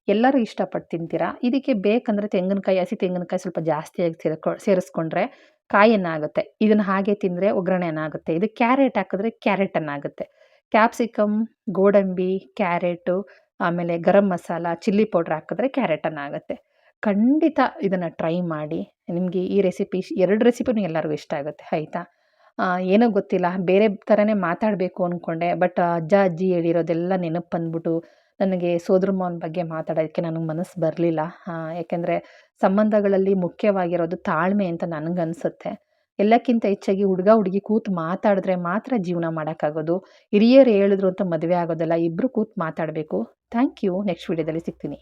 A: ಎಲ್ಲರೂ ಇಷ್ಟಪಟ್ಟು ತಿಂತೀರಾ? ಇದಕ್ಕೆ ಬೇಕಂದರೆ ತೆಂಗಿನಕಾಯಿ, ಹಸಿ ತೆಂಗಿನಕಾಯಿ ಸ್ವಲ್ಪ ಜಾಸ್ತಿಯಾಗಿ ಸೇರ್ಕೊ, ಸೇರಿಸ್ಕೊಂಡ್ರೆ ಕಾಯನ್ನಾಗುತ್ತೆ. ಇದನ್ನು ಹಾಗೆ ತಿಂದರೆ ಒಗ್ಗರಣೆನಾಗುತ್ತೆ ಇದು ಕ್ಯಾರೆಟ್ ಹಾಕಿದ್ರೆ ಕ್ಯಾರೆಟನ್ನಾಗುತ್ತೆ. ಕ್ಯಾಪ್ಸಿಕಮ್ ಗೋಡಂಬಿ, ಕ್ಯಾರೆಟು, ಆಮೇಲೆ ಗರಂ ಮಸಾಲ, ಚಿಲ್ಲಿ ಪೌಡ್ರ್ ಹಾಕಿದ್ರೆ ಕ್ಯಾರೆಟನ್ನಾಗುತ್ತೆ. ಖಂಡಿತ ಇದನ್ನು ಟ್ರೈ ಮಾಡಿ. ನಿಮಗೆ ಈ ರೆಸಿಪಿ, ಎರಡು ರೆಸಿಪಿನೂ ಎಲ್ಲರಿಗೂ ಇಷ್ಟ ಆಗುತ್ತೆ, ಆಯಿತಾ? ಏನೋ ಗೊತ್ತಿಲ್ಲ. ಬೇರೆ ಥರನೇ ಮಾತಾಡಬೇಕು ಅಂದ್ಕೊಂಡೆ ಬಟ್ ಅಜ್ಜ, ಅಜ್ಜಿ ಹೇಳಿರೋದೆಲ್ಲ ನೆನಪು ಬಂದ್ಬಿಟ್ಟು ನನಗೆ ಸೋದರ ಬಗ್ಗೆ ಮಾತಾಡೋದಕ್ಕೆ ನನಗೆ ಮನಸ್ಸು ಬರಲಿಲ್ಲ. ಯಾಕೆಂದರೆ ಸಂಬಂಧಗಳಲ್ಲಿ ಮುಖ್ಯವಾಗಿರೋದು ತಾಳ್ಮೆ ಅಂತ ನನಗನ್ಸುತ್ತೆ. ಎಲ್ಲಕ್ಕಿಂತ ಹೆಚ್ಚಾಗಿ ಹುಡುಗ, ಹುಡುಗಿ ಕೂತು ಮಾತಾಡಿದ್ರೆ ಮಾತ್ರ ಜೀವನ ಮಾಡೋಕ್ಕಾಗೋದು. ಹಿರಿಯರು ಹೇಳಿದ್ರು ಅಂತ ಮದುವೆ ಆಗೋದಲ್ಲ ಇಬ್ಬರು ಕೂತು ಮಾತಾಡಬೇಕು. Thank you. ನೆಕ್ಸ್ಟ್ ವಿಡಿಯೋದಲ್ಲಿ ಸಿಗ್ತೀನಿ.